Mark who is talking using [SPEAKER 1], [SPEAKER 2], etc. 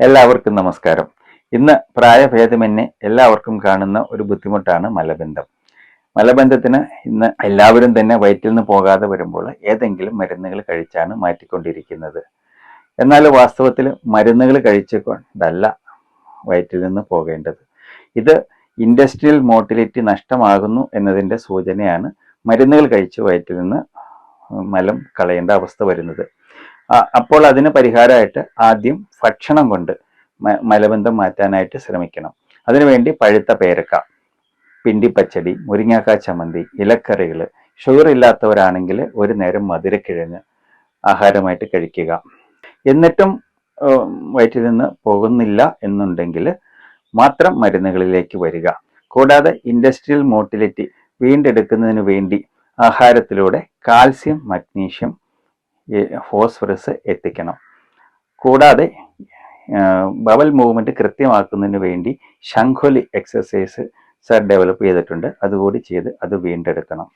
[SPEAKER 1] എല്ലാവർക്കും നമസ്കാരം. ഇന്ന് പ്രായഭേദമന്യേ എല്ലാവർക്കും കാണുന്ന ഒരു ബുദ്ധിമുട്ടാണ് മലബന്ധം. മലബന്ധത്തിന് ഇന്ന് എല്ലാവരും തന്നെ വയറ്റിൽ നിന്ന് പോകാതെ വരുമ്പോൾ ഏതെങ്കിലും മരുന്നുകൾ കഴിച്ചാണ് മാറ്റിക്കൊണ്ടിരിക്കുന്നത്. എന്നാൽ വാസ്തവത്തിൽ മരുന്നുകൾ കഴിച്ചുകൊണ്ടല്ല വയറ്റിൽ നിന്ന് പോകേണ്ടത്. ഇത് ഇൻഡസ്ട്രിയൽ മോട്ടിലിറ്റി നഷ്ടമാകുന്നു എന്നതിന്റെ സൂചനയാണ് മരുന്നുകൾ കഴിച്ച് വയറ്റിൽ നിന്ന് മലം കളയേണ്ട അവസ്ഥ വരുന്നത്. അപ്പോൾ അതിന് പരിഹാരമായിട്ട് ആദ്യം ഭക്ഷണം കൊണ്ട് മലബന്ധം മാറ്റാനായിട്ട് ശ്രമിക്കണം. അതിനുവേണ്ടി പഴുത്ത പേരക്ക പിണ്ടിപ്പച്ചടി മുരിങ്ങാക്ക ചമ്മന്തി ഇലക്കറികൾ ഷുഗർ ഇല്ലാത്തവരാണെങ്കിൽ ഒരു നേരം മധുരക്കിഴങ്ങ് ആഹാരമായിട്ട് കഴിക്കുക. എന്നിട്ടും വയറ്റിൽ നിന്ന് പോകുന്നില്ല എന്നുണ്ടെങ്കിൽ മാത്രം മരുന്നുകളിലേക്ക് വരിക. കൂടാതെ ഇൻഡസ്ട്രിയൽ മോട്ടിലിറ്റി വീണ്ടെടുക്കുന്നതിന് വേണ്ടി ആഹാരത്തിലൂടെ കാൽസ്യം മഗ്നീഷ്യം ഫോസ്ഫറസ് എത്തിക്കണം. കൂടാതെ ബവൽ മൂവ്മെന്റ് കൃത്യമാക്കുന്നതിന് വേണ്ടി ശംഖുലി എക്സസൈസ് സർ ഡെവലപ്പ് ചെയ്തിട്ടുണ്ട്. അതുകൂടി ചെയ്ത് അത് വീണ്ടെടുക്കണം.